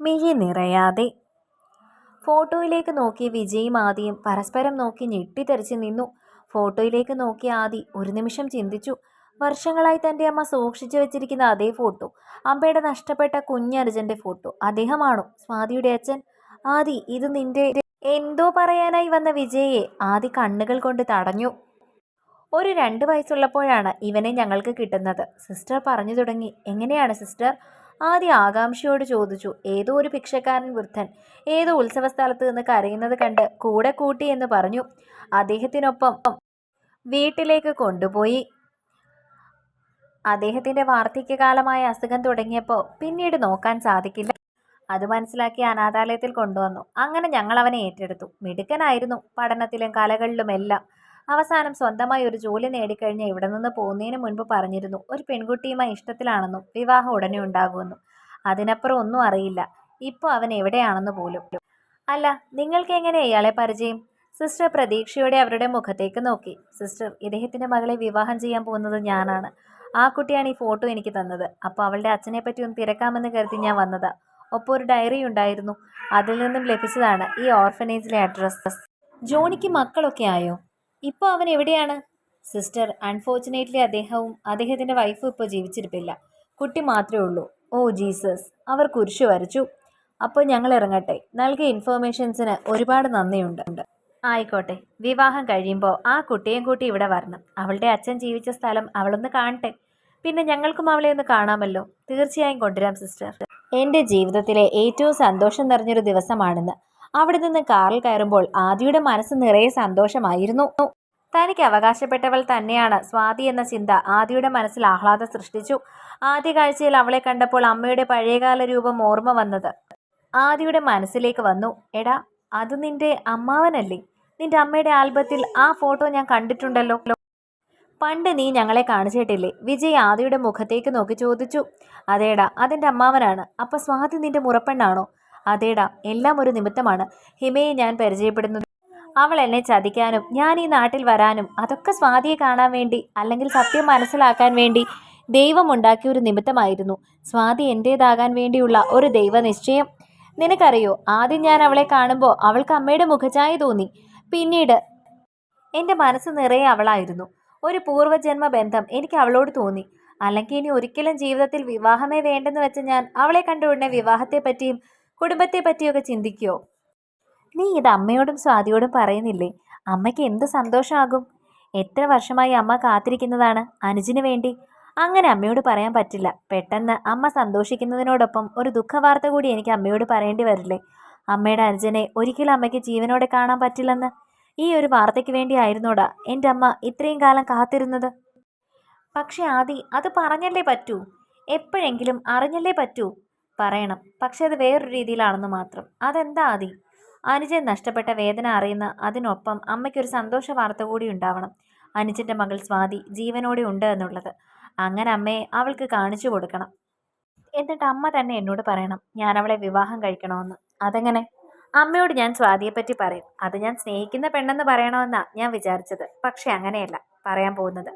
മിഴി നിറയാതെ. ഫോട്ടോയിലേക്ക് നോക്കി വിജയും ആദിയും പരസ്പരം നോക്കി ഞെട്ടിത്തെറിച്ച് നിന്നു. ഫോട്ടോയിലേക്ക് നോക്കി ആദി ഒരു നിമിഷം ചിന്തിച്ചു. വർഷങ്ങളായി തന്റെ അമ്മ സൂക്ഷിച്ചു വെച്ചിരിക്കുന്ന അതേ ഫോട്ടോ അമ്മയുടെ നഷ്ടപ്പെട്ട കുഞ്ഞർജന്റെ ഫോട്ടോ അദ്ദേഹമാണോ സ്വാതിയുടെ അച്ഛൻ? ആദി ഇത് നിന്റെ എന്തോ പറയാനായി വന്ന വിജയെ ആദി കണ്ണുകൾ കൊണ്ട് തടഞ്ഞു. ഒരു രണ്ട് വയസ്സുള്ളപ്പോഴാണ് ഇവനെ ഞങ്ങൾക്ക് കിട്ടുന്നത്. സിസ്റ്റർ പറഞ്ഞു തുടങ്ങി. എങ്ങനെയാണ് സിസ്റ്റർ? ആദ്യ ആകാംക്ഷയോട് ചോദിച്ചു ഏതോ ഒരു ഭിക്ഷക്കാരൻ വൃദ്ധൻ ഏതോ ഉത്സവ സ്ഥലത്ത് നിന്ന് കരയുന്നത് കണ്ട് കൂടെ കൂട്ടി എന്ന് പറഞ്ഞു. അദ്ദേഹത്തിനൊപ്പം വീട്ടിലേക്ക് കൊണ്ടുപോയി. അദ്ദേഹത്തിന്റെ വാർദ്ധക്യകാലമായ അസുഖം തുടങ്ങിയപ്പോൾ പിന്നീട് നോക്കാൻ സാധിക്കില്ല. അത് മനസ്സിലാക്കി അനാഥാലയത്തിൽ കൊണ്ടുവന്നു. അങ്ങനെ ഞങ്ങൾ അവനെ ഏറ്റെടുത്തു. മിടുക്കനായിരുന്നു. പഠനത്തിലും കലകളിലുമെല്ലാം അവസാനം സ്വന്തമായി ഒരു ജോലി നേടിക്കഴിഞ്ഞ് ഇവിടെ നിന്ന് പോകുന്നതിന് മുൻപ് പറഞ്ഞിരുന്നു. ഒരു പെൺകുട്ടിയുമായി ഇഷ്ടത്തിലാണെന്നും വിവാഹം ഉടനെ ഉണ്ടാകുമെന്നും. അതിനപ്പുറം ഒന്നും അറിയില്ല. ഇപ്പോൾ അവൻ എവിടെയാണെന്ന് പോലും. അല്ല നിങ്ങൾക്ക് എങ്ങനെ ഇയാളെ പരിചയം? സിസ്റ്റർ പ്രതീക്ഷയോടെ അവരുടെ മുഖത്തേക്ക് നോക്കി. സിസ്റ്റർ ഇദ്ദേഹത്തിന്റെ മകളെ വിവാഹം ചെയ്യാൻ പോകുന്നത് ഞാനാണ്. ആ കുട്ടിയാണ് ഈ ഫോട്ടോ എനിക്ക് തന്നത്. അപ്പോൾ അവളുടെ അച്ഛനെ പറ്റി ഒന്ന് തിരക്കാമെന്ന് കരുതി ഞാൻ വന്നതാ. ഒപ്പം ഒരു ഡയറി ഉണ്ടായിരുന്നു. അതിൽ നിന്നും ലഭിച്ചതാണ് ഈ ഓർഫനേജിലെ അഡ്രസ്സ്. ജോണിക്ക് മക്കളൊക്കെ ആയോ? ഇപ്പോൾ അവൻ എവിടെയാണ്? സിസ്റ്റർ അൺഫോർച്ചുനേറ്റ്ലി അദ്ദേഹവും അദ്ദേഹത്തിന്റെ വൈഫും ഇപ്പോൾ ജീവിച്ചിരിപ്പില്ല. കുട്ടി മാത്രമേ ഉള്ളൂ. ഓ ജീസസ് അവർ കുരിശു വരച്ചു. അപ്പോൾ ഞങ്ങൾ ഇറങ്ങട്ടെ. നൽകിയ ഇൻഫോർമേഷൻസിന് ഒരുപാട് നന്ദിയുണ്ട്. ആയിക്കോട്ടെ. വിവാഹം കഴിയുമ്പോൾ ആ കുട്ടിയും കൂട്ടി ഇവിടെ വരണം. അവളുടെ അച്ഛൻ ജീവിച്ച സ്ഥലം അവളൊന്ന് കാണട്ടെ. പിന്നെ ഞങ്ങൾക്കും അവളെ ഒന്ന് കാണാമല്ലോ. തീർച്ചയായും കൊണ്ടുവരാം സിസ്റ്റർ. എന്റെ ജീവിതത്തിലെ ഏറ്റവും സന്തോഷം നിറഞ്ഞൊരു ദിവസമാണെന്ന് അവിടെ നിന്ന് കാറിൽ കയറുമ്പോൾ ആദിയുടെ മനസ്സ് നിറയെ സന്തോഷമായിരുന്നു. തനിക്ക് അവകാശപ്പെട്ടവൾ തന്നെയാണ്. സ്വാതി എന്ന ചിന്ത ആദിയുടെ മനസ്സിൽ ആഹ്ലാദം സൃഷ്ടിച്ചു. ആദ്യ കാഴ്ചയിൽ അവളെ കണ്ടപ്പോൾ അമ്മയുടെ പഴയകാല രൂപം ഓർമ്മ വന്നത് ആദിയുടെ മനസ്സിലേക്ക് വന്നു. എടാ അത് നിന്റെ അമ്മാവനല്ലേ? നിന്റെ അമ്മയുടെ ആൽബത്തിൽ ആ ഫോട്ടോ ഞാൻ കണ്ടിട്ടുണ്ടല്ലോ. പണ്ട് നീ ഞങ്ങളെ കാണിച്ചിട്ടില്ലേ? വിജയ് ആദിയുടെ മുഖത്തേക്ക് നോക്കി ചോദിച്ചു. അതേടാ അതെന്റെ അമ്മാവനാണ്. അപ്പൊ സ്വാതി നിന്റെ മുറപ്പെണ്ണാണോ? അതേടാ എല്ലാം ഒരു നിമിത്തമാണ്. ഹിമയെ ഞാൻ പരിചയപ്പെടുന്നത്. അവൾ എന്നെ ചതിക്കാനും ഞാൻ ഈ നാട്ടിൽ വരാനും അതൊക്കെ സ്വാതിയെ കാണാൻ വേണ്ടി അല്ലെങ്കിൽ സത്യം മനസ്സിലാക്കാൻ വേണ്ടി ദൈവം ഉണ്ടാക്കിയ ഒരു നിമിത്തമായിരുന്നു. സ്വാതി എന്റേതാകാൻ വേണ്ടിയുള്ള ഒരു ദൈവനിശ്ചയം. നിനക്കറിയോ ആദ്യം ഞാൻ അവളെ കാണുമ്പോൾ അവൾക്ക് അമ്മയുടെ മുഖചായ തോന്നി. പിന്നീട് എന്റെ മനസ്സ് നിറയെ അവളായിരുന്നു. ഒരു പൂർവജന്മ ബന്ധം എനിക്ക് അവളോട് തോന്നി. അല്ലെങ്കിൽ ഇനി ഒരിക്കലും ജീവിതത്തിൽ വിവാഹമേ വേണ്ടെന്ന് വെച്ച് ഞാൻ അവളെ കണ്ട ഉടനെ വിവാഹത്തെപ്പറ്റിയും കുടുംബത്തെ പറ്റിയൊക്കെ ചിന്തിക്കുമോ നീ ഇത് അമ്മയോടും സ്വാതിയോടും പറയുന്നില്ലേ? അമ്മയ്ക്ക് എന്ത് സന്തോഷമാകും എത്ര വർഷമായി അമ്മ കാത്തിരിക്കുന്നതാണ് അനുജിന് വേണ്ടി? അങ്ങനെ അമ്മയോട് പറയാൻ പറ്റില്ല. പെട്ടെന്ന് അമ്മ സന്തോഷിക്കുന്നതിനോടൊപ്പം ഒരു ദുഃഖവാർത്ത കൂടി എനിക്ക് അമ്മയോട് പറയേണ്ടി വരില്ലേ? അമ്മയുടെ അനുജനെ ഒരിക്കലും അമ്മയ്ക്ക് ജീവനോടെ കാണാൻ പറ്റില്ലെന്ന് ഈ ഒരു വാർത്തയ്ക്ക് വേണ്ടിയായിരുന്നോടാ എന്റെ അമ്മ ഇത്രയും കാലം കാത്തിരുന്നത്? പക്ഷെ ആദി അത് പറഞ്ഞല്ലേ പറ്റൂ? എപ്പോഴെങ്കിലും അറിഞ്ഞല്ലേ പറ്റൂ? പറയണം. പക്ഷെ അത് വേറൊരു രീതിയിലാണെന്ന് മാത്രം. അതെന്താ ആദി? അനുജൻ നഷ്ടപ്പെട്ട വേദന അറിയുന്ന അതിനൊപ്പം അമ്മയ്ക്കൊരു സന്തോഷ വാർത്ത കൂടി ഉണ്ടാവണം. അനുജന്റെ മകൾ സ്വാതി ജീവനോടെ ഉണ്ട് എന്നുള്ളത്. അങ്ങനെ അമ്മയെ അവൾക്ക് കാണിച്ചു കൊടുക്കണം. എന്നിട്ട് അമ്മ തന്നെ എന്നോട് പറയണം ഞാൻ അവളെ വിവാഹം കഴിക്കണമെന്ന്. അതെങ്ങനെ? അമ്മയോട് ഞാൻ സ്വാതിയെപ്പറ്റി പറയും. അത് ഞാൻ സ്നേഹിക്കുന്ന പെണ്ണെന്ന് പറയണമെന്നാ ഞാൻ വിചാരിച്ചത്. പക്ഷെ അങ്ങനെയല്ല പറയാൻ പോകുന്നത്.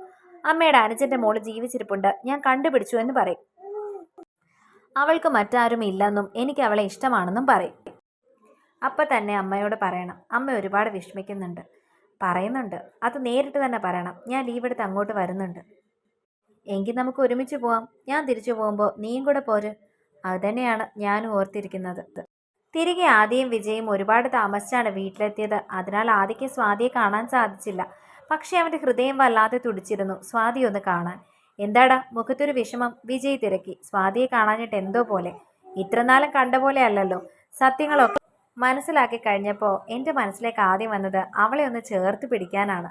അമ്മയുടെ അനുജന്റെ മോൾ ജീവിച്ചിരിപ്പുണ്ട്. ഞാൻ കണ്ടുപിടിച്ചു എന്ന് പറയും. അവൾക്ക് മറ്റാരും ഇല്ലെന്നും എനിക്ക് അവളെ ഇഷ്ടമാണെന്നും പറയും. അപ്പം തന്നെ അമ്മയോട് പറയണം. അമ്മ ഒരുപാട് വിഷമിക്കുന്നുണ്ട്. പറയുന്നുണ്ട്. അത് നേരിട്ട് തന്നെ പറയണം. ഞാൻ ലീവ് എടുത്ത് അങ്ങോട്ട് വരുന്നുണ്ട്. എങ്കിൽ നമുക്ക് ഒരുമിച്ച് പോവാം. ഞാൻ തിരിച്ചു പോകുമ്പോൾ നീയും കൂടെ പോര്. അതുതന്നെയാണ് ഞാനും ഓർത്തിരിക്കുന്നത്. തിരികെ ആദിയും വിജയും ഒരുപാട് താമസിച്ചാണ് വീട്ടിലെത്തിയത്. അതിനാൽ ആദ്യയ്ക്ക് സ്വാതിയെ കാണാൻ സാധിച്ചില്ല. പക്ഷേ അവന്റെ ഹൃദയം വല്ലാതെ തുടിച്ചിരുന്നു സ്വാതി ഒന്ന് കാണാൻ. എന്താടാ മുഖത്തൊരു വിഷമം? വിജയ് തിരക്കി. സ്വാതിയെ കാണാനിട്ട് എന്തോ പോലെ. ഇത്രനാളും കണ്ട പോലെ അല്ലല്ലോ. സത്യങ്ങളൊക്കെ മനസ്സിലാക്കി കഴിഞ്ഞപ്പോൾ എന്റെ മനസ്സിലേക്ക് ആദ്യം വന്നത് അവളെ ഒന്ന് ചേർത്ത് പിടിക്കാനാണ്.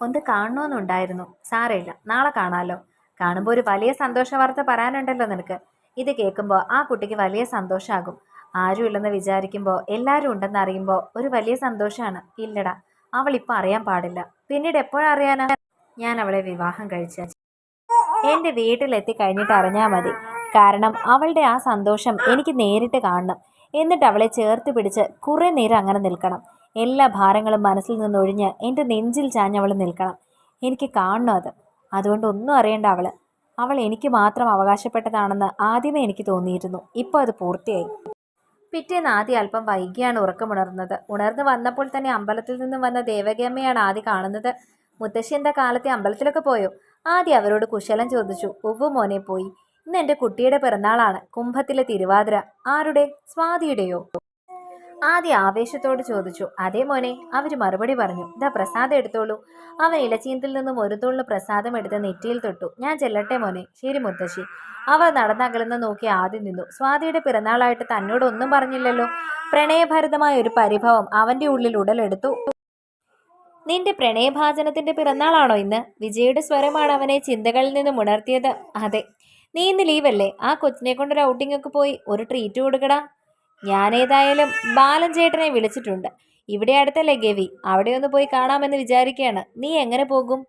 ഒന്ന് കാണണമെന്നുണ്ടായിരുന്നു സാരമില്ല. നാളെ കാണാലോ. കാണുമ്പോൾ ഒരു വലിയ സന്തോഷ വാർത്ത പറയാനുണ്ടല്ലോ നിനക്ക്. ഇത് കേൾക്കുമ്പോൾ ആ കുട്ടിക്ക് വലിയ സന്തോഷമാകും ആരുമില്ലെന്ന് വിചാരിക്കുമ്പോൾ എല്ലാവരും ഉണ്ടെന്ന് അറിയുമ്പോൾ ഒരു വലിയ സന്തോഷമാണ് ഇല്ലടാ അവൾ ഇപ്പം അറിയാൻ പാടില്ല. പിന്നീട് എപ്പോഴറിയാനാ? ഞാൻ അവളെ വിവാഹം കഴിച്ച എന്റെ വീട്ടിലെത്തി കഴിഞ്ഞിട്ട് അറിഞ്ഞാൽ മതി. കാരണം അവളുടെ ആ സന്തോഷം എനിക്ക് നേരിട്ട് കാണണം. എന്നിട്ട് അവളെ ചേർത്ത് പിടിച്ച് കുറേ നേരം അങ്ങനെ നിൽക്കണം. എല്ലാ ഭാരങ്ങളും മനസ്സിൽ നിന്നൊഴിഞ്ഞ് എന്റെ നെഞ്ചിൽ ചാഞ്ഞ് അവൾ നിൽക്കണം. എനിക്ക് കാണണം അത്. അതുകൊണ്ട് ഒന്നും അറിയണ്ട അവൾ അവൾ എനിക്ക് മാത്രം അവകാശപ്പെട്ടതാണെന്ന് ആദ്യമേ എനിക്ക് തോന്നിയിരുന്നു. ഇപ്പോൾ അത് പൂർത്തിയായി. പിറ്റേന്ന് ആദ്യ അല്പം വൈകിയാണ് ഉറക്കമുണർന്നത്. ഉണർന്നു വന്നപ്പോൾ തന്നെ അമ്പലത്തിൽ നിന്നും വന്ന ദേവകിയമ്മയാണ് ആദ്യം കാണുന്നത്. മുത്തശ്ശി എന്താ കാലത്തെ അമ്പലത്തിലൊക്കെ പോയോ? ആദ്യ അവരോട് കുശലം ചോദിച്ചു. ഉവ്വ് മോനെ പോയി. ഇന്ന് എന്റെ കുട്ടിയുടെ പിറന്നാളാണ്. കുംഭത്തിലെ തിരുവാതിര. ആരുടെ? സ്വാതിയുടെയോ? ആദ്യ ആവേശത്തോട് ചോദിച്ചു. അതേ മോനെ അവർ മറുപടി പറഞ്ഞു. ദാ പ്രസാദം എടുത്തോളൂ. അവൻ ഇലച്ചീന്തിൽ നിന്നും ഒരു തുള്ളു പ്രസാദം എടുത്ത് നെറ്റിയിൽ തൊട്ടു. ഞാൻ ചെല്ലട്ടെ മോനെ ശരി മുത്തശ്ശി. അവർ നടന്നകലെന്ന് നോക്കി ആദ്യം നിന്നു. സ്വാതിയുടെ പിറന്നാളായിട്ട് തന്നോടൊന്നും പറഞ്ഞില്ലല്ലോ. പ്രണയഭരിതമായ ഒരു പരിഭവം അവന്റെ ഉള്ളിൽ ഉടലെടുത്തു. നിന്റെ പ്രണയഭാചനത്തിന്റെ പിറന്നാളാണോ ഇന്ന്? വിജയുടെ സ്വരമാണ് അവനെ ചിന്തകളിൽ നിന്നും ഉണർത്തിയത്. അതെ. നീ ഇന്ന് ലീവല്ലേ? ആ കൊച്ചിനെ കൊണ്ടൊരു ഔട്ടിംഗ് ഒക്കെ പോയി ഒരു ട്രീറ്റ് കൊടുക്കടാ. ഞാനേതായാലും ബാലൻ ചേട്ടനെ വിളിച്ചിട്ടുണ്ട്. ഇവിടെ അടുത്തല്ലേ ഗവി? അവിടെ ഒന്ന് പോയി കാണാമെന്ന് വിചാരിക്കുകയാണ് നീ എങ്ങനെ പോകും?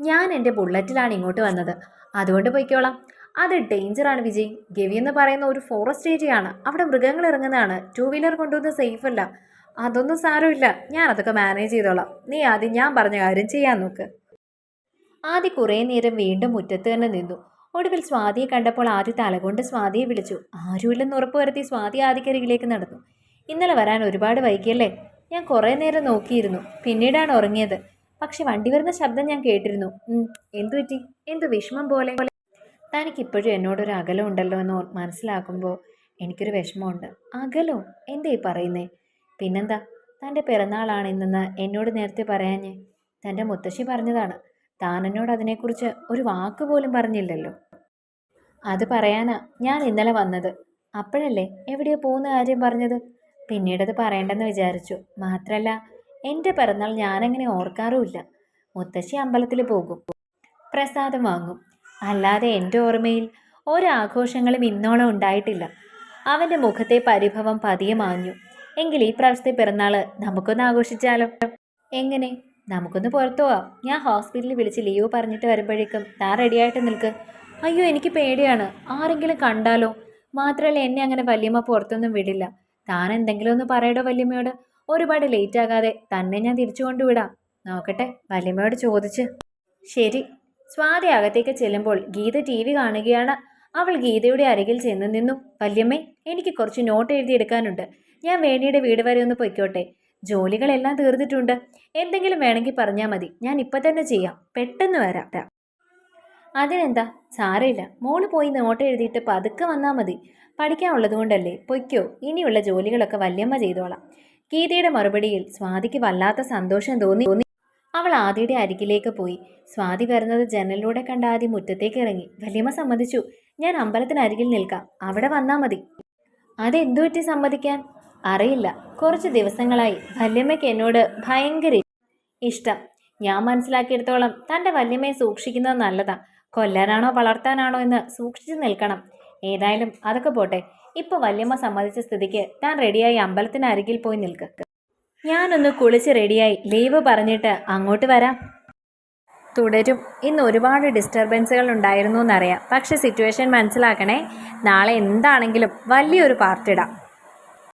ഞാൻ എന്റെ ബുള്ളറ്റിലാണ് ഇങ്ങോട്ട് വന്നത്. അതുകൊണ്ട് പോയിക്കോളാം. അത് ഡേഞ്ചറാണ് വിജയ്. ഗവി എന്ന് പറയുന്ന ഒരു ഫോറസ്റ്റ് ഏരിയ ആണ്. അവിടെ മൃഗങ്ങൾ ഇറങ്ങുന്നതാണ്. ടൂ വീലർ കൊണ്ടുവന്ന് സേഫ് അല്ല. അതൊന്നും സാരമില്ല. ഞാൻ അതൊക്കെ മാനേജ് ചെയ്തോളാം. നീ ആദ്യം ഞാൻ പറഞ്ഞ കാര്യം ചെയ്യാൻ നോക്ക്. ആദ്യ കുറേ നേരം വീണ്ടും മുറ്റത്ത് തന്നെ നിന്നു. ഒടുവിൽ സ്വാതിയെ കണ്ടപ്പോൾ ആദ്യ തലകൊണ്ട് സ്വാതിയെ വിളിച്ചു. ആരുമില്ലെന്ന് ഉറപ്പ് വരുത്തി സ്വാതി ആദിക്കരികിലേക്ക് നടന്നു. ഇന്നലെ വരാൻ ഒരുപാട് വൈകിയല്ലേ? ഞാൻ കുറേ നേരം നോക്കിയിരുന്നു. പിന്നീടാണ് ഉറങ്ങിയത്. പക്ഷെ വണ്ടി വരുന്ന ശബ്ദം ഞാൻ കേട്ടിരുന്നു. എന്തു പറ്റി? എന്തു വിഷമം പോലെ? തനിക്കിപ്പോഴും എന്നോടൊരു അകലം ഉണ്ടല്ലോ എന്ന് മനസ്സിലാക്കുമ്പോൾ എനിക്കൊരു വിഷമമുണ്ട്. അകലോ? എന്തേ പറയുന്നേ? പിന്നെന്താ? തന്റെ പിറന്നാളാണ് ഇന്നെന്ന് എന്നോട് നേരത്തെ പറയാഞ്ഞ്. തന്റെ മുത്തശ്ശി പറഞ്ഞതാണ്. താൻ എന്നോട് അതിനെക്കുറിച്ച് ഒരു വാക്ക് പോലും പറഞ്ഞില്ലല്ലോ. അത് പറയാനാ ഞാൻ ഇന്നലെ വന്നത്. അപ്പോഴല്ലേ എവിടെയോ പോകുന്ന കാര്യം പറഞ്ഞത്. പിന്നീടത് പറയണ്ടെന്ന് വിചാരിച്ചു. മാത്രല്ല എന്റെ പിറന്നാൾ ഞാനങ്ങനെ ഓർക്കാറുമില്ല. മുത്തശ്ശി അമ്പലത്തിൽ പോകും. പ്രസാദം വാങ്ങും. അല്ലാതെ എന്റെ ഓർമ്മയിൽ ഒരാഘോഷങ്ങളും ഇന്നോളം ഉണ്ടായിട്ടില്ല. അവന്റെ മുഖത്തെ പരിഭവം പതിയെ മാഞ്ഞു. എങ്കിൽ ഈ പ്രാവശ്യത്തെ പിറന്നാൾ നമുക്കൊന്ന് ആഘോഷിച്ചാലോ? എങ്ങനെ? നമുക്കൊന്ന് പുറത്തു പോവാം. ഞാൻ ഹോസ്പിറ്റലിൽ വിളിച്ച് ലീവ് പറഞ്ഞിട്ട് വരുമ്പോഴേക്കും താൻ റെഡിയായിട്ട് നിൽക്ക്. അയ്യോ എനിക്ക് പേടിയാണ്. ആരെങ്കിലും കണ്ടാലോ? മാത്രമല്ല എന്നെ അങ്ങനെ വല്യമ്മ പുറത്തൊന്നും വിടില്ല. താൻ എന്തെങ്കിലും ഒന്ന് പറയടോ വല്യമ്മയോട്. ഒരുപാട് ലേറ്റ് ആകാതെ തന്നെ ഞാൻ തിരിച്ചു കൊണ്ടുവിടാം. നോക്കട്ടെ വല്യമ്മയോട് ചോദിച്ച്. ശരി. സ്വാതി അകത്തേക്ക് ചെല്ലുമ്പോൾ ഗീത ടി വി കാണുകയാണ്. അവൾ ഗീതയുടെ അരികിൽ ചെന്ന് നിന്നു. വല്യമ്മേ എനിക്ക് കുറച്ച് നോട്ട് എഴുതിയെടുക്കാനുണ്ട്. ഞാൻ വേണിയുടെ വീട് വരെ ഒന്ന് പൊയ്ക്കോട്ടെ. ജോലികളെല്ലാം തീർന്നിട്ടുണ്ട്. എന്തെങ്കിലും വേണമെങ്കിൽ പറഞ്ഞാൽ മതി. ഞാൻ ഇപ്പം തന്നെ ചെയ്യാം. പെട്ടെന്ന് വരാം. അതിനെന്താ? സാരമില്ല. മോൾ പോയി നോട്ട് എഴുതിയിട്ട് പതുക്കെ വന്നാൽ മതി. പഠിക്കാനുള്ളത് കൊണ്ടല്ലേ? പൊയ്ക്കോ. ഇനിയുള്ള ജോലികളൊക്കെ വല്യമ്മ ചെയ്തോളാം. ഗീതയുടെ മറുപടിയിൽ സ്വാതിക്ക് വല്ലാത്ത സന്തോഷം തോന്നി തോന്നി. അവൾ ആദിയുടെ അരികിലേക്ക് പോയി. സ്വാതി വരുന്നത് ജനലിലൂടെ കണ്ട ആദി മുറ്റത്തേക്ക് ഇറങ്ങി. വല്യമ്മ സമ്മതിച്ചു. ഞാൻ അമ്പലത്തിനരികിൽ നിൽക്കാം. അവിടെ വന്നാൽ മതി. അതെന്തു പറ്റി സമ്മതിക്കാൻ? അറിയില്ല. കുറച്ച് ദിവസങ്ങളായി. വല്യമ്മയ്ക്ക് എന്നോട് ഭയങ്കര ഇഷ്ടം. ഞാൻ മനസ്സിലാക്കിയെടുത്തോളം തന്റെ വല്യമ്മയെ സൂക്ഷിക്കുന്നത് നല്ലതാ. കൊല്ലാനാണോ വളർത്താനാണോ എന്ന് സൂക്ഷിച്ചു നിൽക്കണം. ഏതായാലും അതൊക്കെ പോട്ടെ. ഇപ്പോൾ വല്യമ്മ സമ്മതിച്ച സ്ഥിതിക്ക് താൻ റെഡിയായി അമ്പലത്തിന് അരികിൽ പോയി നിൽക്ക്. ഞാനൊന്ന് കുളിച്ച് റെഡിയായി. ലീവ് പറഞ്ഞിട്ട് അങ്ങോട്ട് വരാം. തുടരും. ഇന്ന് ഒരുപാട് ഡിസ്റ്റർബൻസുകൾ ഉണ്ടായിരുന്നു എന്നറിയാം. പക്ഷേ സിറ്റുവേഷൻ മനസ്സിലാക്കണേ നാളെ എന്താണെങ്കിലും വലിയൊരു പാർട്ടിടാം.